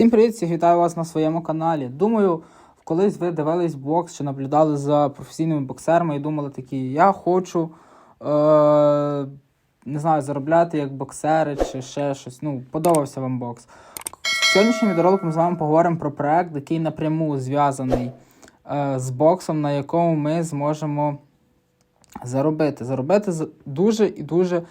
Всім привіт, всіх вітаю вас на своєму каналі. Думаю, колись ви дивились бокс чи наблюдали за професійними боксерами і думали такі, я хочу е- не знаю, заробляти як боксери чи ще щось. Ну, подобався вам бокс. В сьогоднішньому відеоролику ми з вами поговоримо про проект, який напряму зв'язаний е- з боксом, на якому ми зможемо заробити. Заробити дуже і дуже.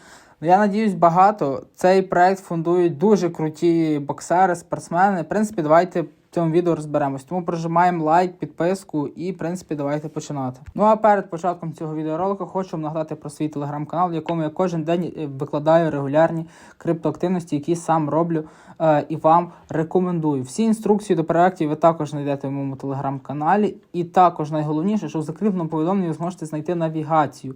Ну, я надіюсь, багато. Цей проект фундують дуже круті боксери, спортсмени. В принципі, давайте в цьому відео розберемось. Тому прожимаємо лайк, підписку і, в принципі, давайте починати. Ну а перед початком цього відеоролика хочу вам нагадати про свій телеграм-канал, в якому я кожен день е, викладаю регулярні криптоактивності, які сам роблю е, і вам рекомендую. Всі інструкції до проєктів ви також знайдете в моєму телеграм-каналі. І також найголовніше, що в закріпленому повідомленні ви зможете знайти навігацію.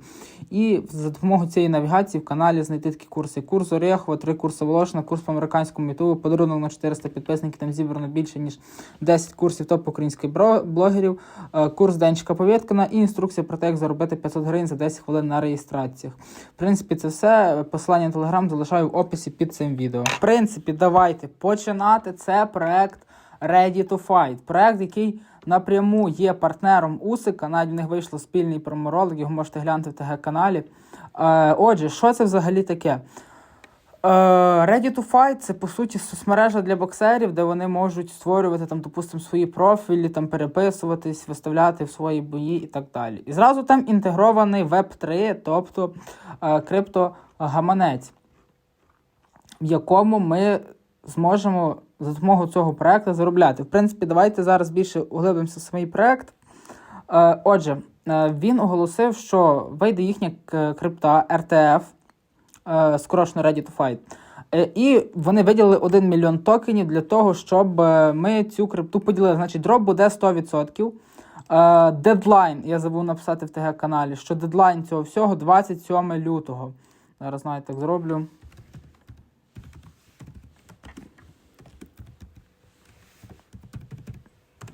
І за допомогою цієї навігації в каналі знайти такі курси. Курс Орехова, три курси Волошина, курс по американському ютубу, подарунок на 400 підписників, там зібрано більше, ніж 10 курсів топ українських блогерів, е, курс Денчика Повєткина і інструкція про те, як заробити 500 гривень за 10 хвилин на реєстраціях. В принципі, це все. Посилання на телеграм залишаю в описі під цим відео. В принципі, давайте починати. Це проект Ready to Fight. Проект, який напряму є партнером Усика. Навіть в них вийшло спільний проморолик, його можете глянути в ТГ-каналі. Е, отже, що це взагалі таке? Е, Ready to Fight це по суті соцмережа для боксерів, де вони можуть створювати там, допустимо, свої профілі, там переписуватись, виставляти в свої бої і так далі. І зразу там інтегрований Web3, тобто е, криптогаманець, в якому ми зможемо за допомогою цього проекту заробляти. В принципі, давайте зараз більше углибимося в свій проект. Е, Отже, він оголосив, що вийде їхня крипта RTF, е, скорочено Ready to Fight. Е, І вони виділили 1 мільйон токенів для того, щоб е, ми цю крипту поділили. Значить, дроп буде 100%. Е, Дедлайн, я забув написати в ТГ-каналі, що дедлайн цього всього 27 лютого. Зараз навіть так зроблю.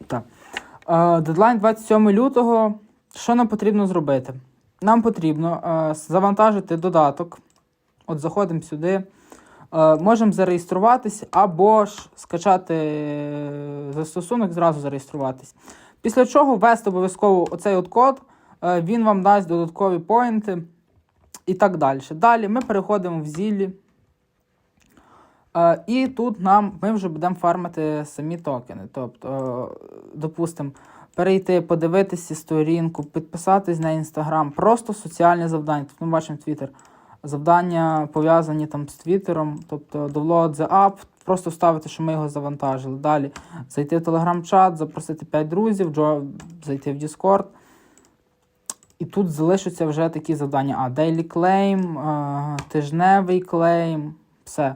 Так. Дедлайн 27 лютого. Що нам потрібно зробити? Нам потрібно завантажити додаток. От заходимо сюди. Е, можемо зареєструватись або ж скачати е, застосунок, зразу зареєструватись. Після чого ввести обов'язково оцей от код, е, він вам дасть додаткові поінти і так далі. Далі ми переходимо в зіллі. І тут нам ми вже будемо фармити самі токени. Тобто, допустимо, перейти, подивитися сторінку, підписатись на інстаграм, просто соціальне завдання. Тобто ми бачимо Твіттер. Завдання пов'язані там з Твіттером, тобто download the app, просто вставити, що ми його завантажили. Далі зайти в телеграм-чат, запросити 5 друзів, джо, зайти в Discord. І тут залишаться вже такі завдання. А, daily claim, е, тижневий клейм, все.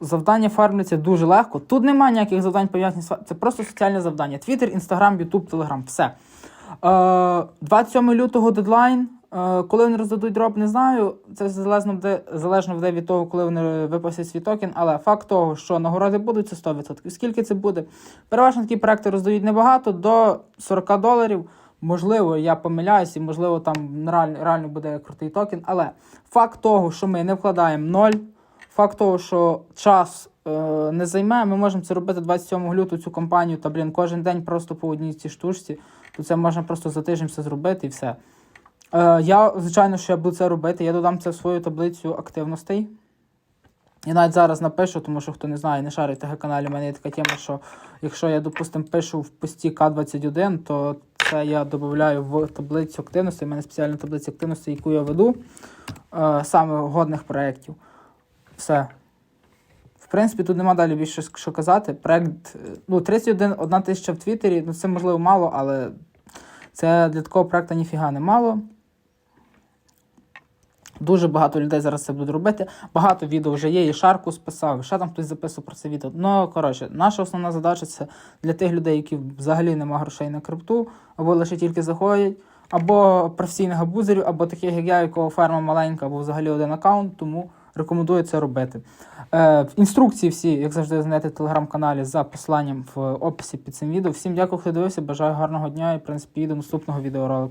Завдання фармляться дуже легко. Тут немає ніяких завдань пов'язаних Це просто соціальне завдання. Твіттер, Інстаграм, Ютуб, Телеграм. Все. Е, 27 лютого дедлайн. Е, коли вони роздадуть дроп, не знаю. Це залежно буде, залежно буде від того, коли вони випустять свій токен. Але факт того, що нагороди будуть, це 100%. Скільки це буде? Переважно такі проекти роздають небагато, до 40 доларів. Можливо, я помиляюсь, і можливо, там реально, реально буде крутий токен. Але факт того, що ми не вкладаємо ноль, факт того, що час е, не займе, ми можемо це робити 27 лютого цю компанію, та блін, кожен день просто по одній цій штучці, то це можна просто за тиждень все зробити і все. Е, я, звичайно, що я буду це робити, я додам це в свою таблицю активностей. І навіть зараз напишу, тому що хто не знає, не шарить ТГ каналі, у мене є така тема, що якщо я, допустимо, пишу в пості К21, то це я додаю в таблицю активності. У мене спеціальна таблиця активності, яку я веду, е, саме годних проєктів. Все. В принципі, тут нема далі більше що казати. Проект, е, ну, 31 одна тисяча в Твіттері, ну це можливо мало, але це для такого проекту ніфіга не мало. Дуже багато людей зараз це будуть робити. Багато відео вже є, і Шарку списав, ще там хтось записував про це відео. Ну, коротше, наша основна задача це для тих людей, які взагалі нема грошей на крипту, або лише тільки заходять, або професійних абузерів, або таких, як я, якого ферма маленька, або взагалі один аккаунт, тому рекомендую це робити. Е, інструкції всі, як завжди, знайдете в телеграм-каналі за посиланням в описі під цим відео. Всім дякую, хто дивився. Бажаю гарного дня і в принципі до наступного відеоролика.